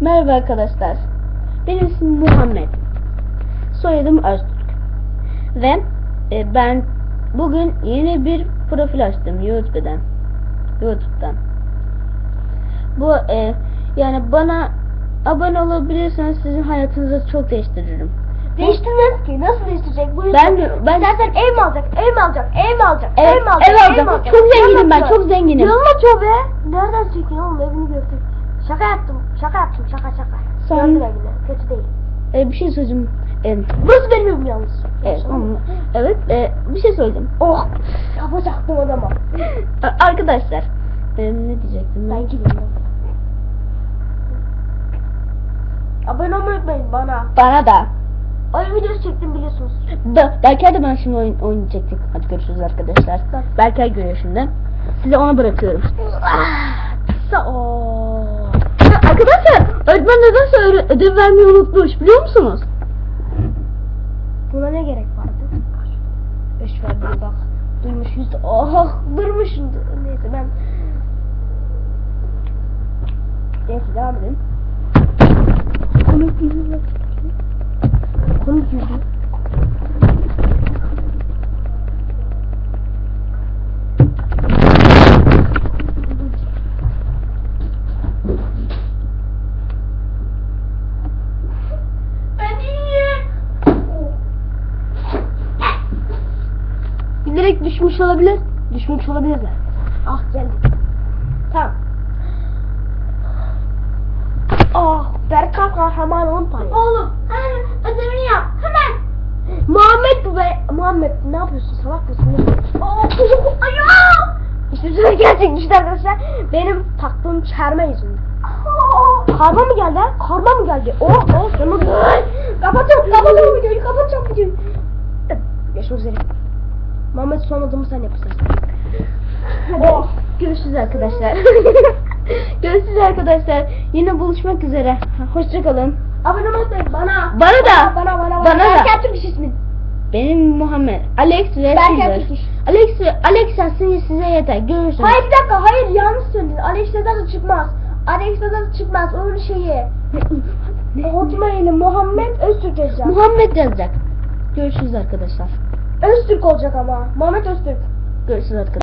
Merhaba arkadaşlar. Benim ismim Muhammed. Soyadım Öztürk. Ve e, ben bugün yeni bir profil açtım YouTube'dan. YouTube'dan. Bu e, yani bana abone olabilirseniz sizin hayatınızı çok değiştiririm. Değiştirmez ki. Nasıl değiştirecek? Bu Ben ben İstersen ev mi alacak? Ev mi alacak? Ev mi alacak? Evet, ev mi alacak? ev alacağım. Çok zenginim ben, çok zenginim. Ne anlatıyor be? Nereden çekin oğlum evini gördüm. Şaka yaptım. Şaka yaptım. Şaka şaka. Sen- Gördüm evini. Kötü değil. E, bir şey söyleyeceğim. E, Burası benim evim yalnız. evet, evet e, bir şey söyleyeceğim. Oh. Yapacaktım adama. Arkadaşlar e, ne diyecektim ben? Gideyim. Abone olmayı unutmayın bana. Bana da. Oyun videosu çektim biliyorsunuz. Da, Berkay da ben şimdi oyun, çektik. Hadi görüşürüz arkadaşlar. Berkay görüyor şimdi. Size ona bırakıyorum. Sağ ol. Arkadaşlar öğretmen öyle ödev vermeyi unutmuş biliyor musunuz? Buna ne gerek vardı? Beş ver bir bak. Duymuş yüzde. Oh durmuş. Neyse ben. Neyse devam edelim. Komik yüzü. Komik yüzü. Ben iyiyim. Bilerek düşmüş olabilir. Düşmüş olabilirler. Ah geldi. Tamam. Ah Berkan kahramanın payı. Oğlum hemen ödevini yap. Hemen. Muhammed be. Muhammed ne yapıyorsun salak mısın? Oh, ayağım. İşte size gerçek düştü arkadaşlar. Benim taktığım çerme yüzünden. Karma mı geldi? Karma mı geldi? Oh oh şunu Kapatıyorum kapatıyorum videoyu kapatıyorum videoyu. Görüşmek üzere. Adımı sen yap istersen. Oh, görüşürüz arkadaşlar. görüşürüz arkadaşlar. Yine buluşmak üzere. Hoşçakalın. Abone olmayı bana. Bana da. Bana bana bana. Bana da. Berker Türk iş ismin. Benim Muhammed. Alex ve Berker. Alex, Alex yazsın size yeter. Görüşürüz. Hayır bir dakika hayır yanlış söyledin. Alex Sedat çıkmaz. Alex Sedat çıkmaz. Onun şeyi. Hotmail'i Muhammed Öztürk yazacak. Muhammed yazacak. Görüşürüz arkadaşlar. Öztürk olacak ama. Muhammed Öztürk. Görüşürüz arkadaşlar.